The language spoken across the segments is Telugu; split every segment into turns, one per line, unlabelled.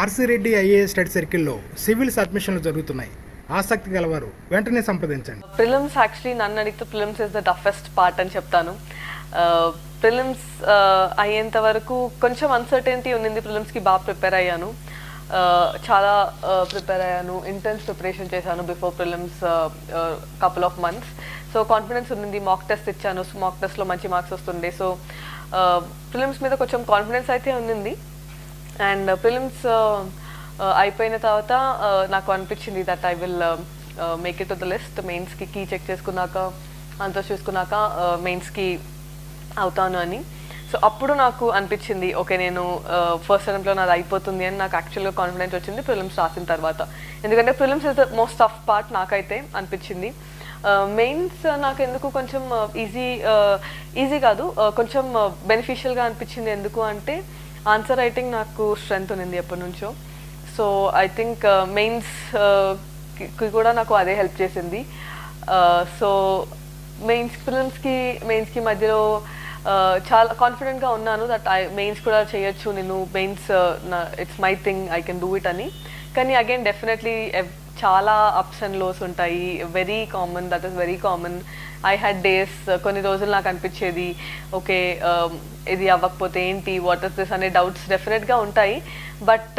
ఆర్సీ రెడ్డి ఐఏఎస్ స్టడీ సర్కిల్లో సివిల్స్ అడ్మిషన్లు జరుగుతున్నాయి. ఆసక్తి గలవారు వెంటనే సంప్రదించండి.
ప్రిలిమ్స్ యాక్చువల్లీ నన్ను అడిగితే prelims is the toughest part అని చెప్తాను. ప్రిలిమ్స్ అయ్యేంత వరకు కొంచెం అన్సర్టెనిటీ ఉన్నింది ప్రిలిమ్స్కి బాగా ప్రిపేర్ అయ్యాను. చాలా ప్రిపేర్ అయ్యాను. ఇంటెన్స్ ప్రిపరేషన్ చేశాను before prelims couple of months so confidence ఉంది మాక్ టెస్ట్ ఇచ్చాను. మాక్ టెస్ట్లో మంచి మార్క్స్ వస్తుండే. సో ప్రిలిమ్స్ మీద కొంచెం కాన్ఫిడెన్స్ అయితే ఉన్నింది. And prelims uh, uh, uh, అయిపోయిన తర్వాత నాకు అనిపించింది that I will make it to the list మెయిన్స్కి కీ చెక్ చేసుకున్నాక అంతా చూసుకున్నాక మెయిన్స్కి అవుతాను అని. సో అప్పుడు నాకు అనిపించింది ఓకే నేను ఫస్ట్ అటెంప్ట్లో నాది అయిపోతుంది అని నాకు యాక్చువల్గా కాన్ఫిడెన్స్ వచ్చింది ఫిల్మ్స్ రాసిన తర్వాత. ఎందుకంటే prelims is the most tough part నాకైతే అనిపించింది. మెయిన్స్ నాకు ఎందుకు కొంచెం ఈజీ ఈజీ కాదు కొంచెం బెనిఫిషియల్గా అనిపించింది ఎందుకు అంటే ఆన్సర్ రైటింగ్ నాకు స్ట్రెంగ్త్ ఉన్నింది ఎప్పటి నుంచో so I think uh, uh, మెయిన్స్కి కూడా నాకు అదే హెల్ప్ చేసింది. సో మెయిన్స్ ఫిలిమ్స్కి మెయిన్స్కి మధ్యలో uh, చాలా కాన్ఫిడెంట్గా ఉన్నాను దట్ ఐ మెయిన్స్ కూడా చేయొచ్చు. నేను mains it's my thing I can do it అని. కానీ అగైన్ డెఫినెట్లీ చాలా అప్స్ అండ్ లోస్ ఉంటాయి. Very common that is very common I had days కొన్ని రోజులు నాకు అనిపించేది ఓకే um, ఇది అవ్వకపోతే ఏంటి వాట్ ఇస్ దిస్ అనే డౌట్స్ డెఫినెట్గా ఉంటాయి. బట్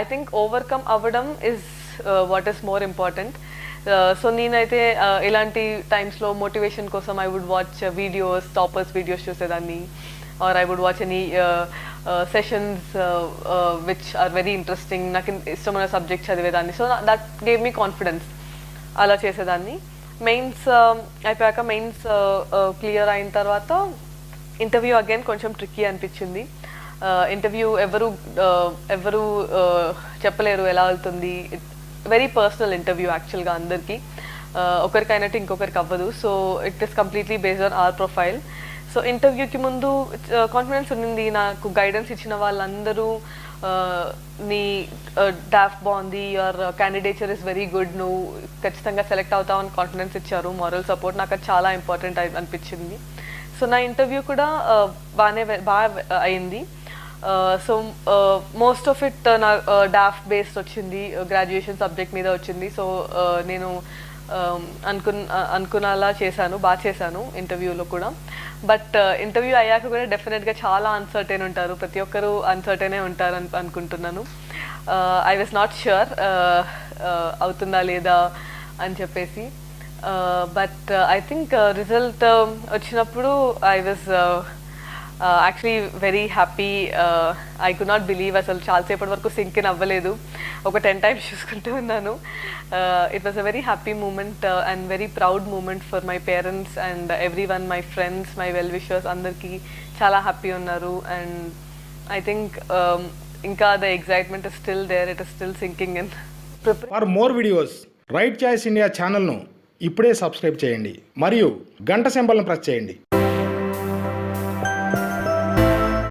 ఐ థింక్ ఓవర్కమ్ అవ్వడం is what is more important so నేనైతే uh, ఇలాంటి టైమ్స్లో మోటివేషన్ కోసం I would watch videos toppers videos చూసేదాన్ని. Or I would watch any sessions which are very interesting నాకు ఇష్టమైన సబ్జెక్ట్ చదివేదాన్ని so that gave me confidence అలా చేసేదాన్ని. మెయిన్స్ um, అయిపోయాక మెయిన్స్ క్లియర్ uh, uh, అయిన తర్వాత ఇంటర్వ్యూ అగైన్ కొంచెం ట్రిక్కీ అనిపించింది. Uh, ఇంటర్వ్యూ ఎవరు ఎవరు చెప్పలేరు ఎలా వెళ్తుంది. వెరీ పర్సనల్ ఇంటర్వ్యూ యాక్చువల్గా అందరికీ. ఒకరికైనట్టు ఒకరికి అయినట్టు ఇంకొకరికి అవ్వదు. So it is completely based on our profile so ఇంటర్వ్యూకి ముందు కాన్ఫిడెన్స్ ఉండింది. నాకు గైడెన్స్ ఇచ్చిన వాళ్ళందరూ నీ డాఫ్ బాగుంది. Your candidature is very good నువ్వు ఖచ్చితంగా సెలెక్ట్ అవుతావు అని కాన్ఫిడెన్స్ ఇచ్చారు. మారల్ సపోర్ట్ నాకు అది చాలా ఇంపార్టెంట్ అనిపించింది. సో నా ఇంటర్వ్యూ కూడా బాగానే బాగా అయింది. సో మోస్ట్ ఆఫ్ ఇట్ నా డాఫ్ బేస్డ్ వచ్చింది. గ్రాడ్యుయేషన్ సబ్జెక్ట్ మీద వచ్చింది. సో నేను అనుకున్న అనుకున్నలా చేశాను. బాగా చేశాను ఇంటర్వ్యూలో కూడా. బట్ uh, ఇంటర్వ్యూ అయ్యాక కూడా డెఫినెట్గా చాలా అన్సర్టైన్ ఉంటారు. ప్రతి ఒక్కరూ అన్సర్టైనే ఉంటారు అని అనుకుంటున్నాను. ఐ వాజ్ నాట్ ష్యూర్ అవుతుందా లేదా అని చెప్పేసి. బట్ ఐ థింక్ రిజల్ట్ వచ్చినప్పుడు I was actually very happy I could not believe అసలు చాలాసేపటి వరకు సింక్ ఇన్ అవ్వలేదు. ఒక టెన్ టైమ్స్ చూసుకుంటూ ఉన్నాను. It was a very happy moment and very proud moment for my parents and everyone my friends my well wishers అందరికీ చాలా హ్యాపీ ఉన్నారు. అండ్ ఐ థింక్ ఇంకా the excitement is still there it is still sinking in
for more videos right choice India ఛానల్ను ఇప్పుడే సబ్స్క్రైబ్ చేయండి. మరియు గంట సింబల్ను ప్రెస్ చేయండి.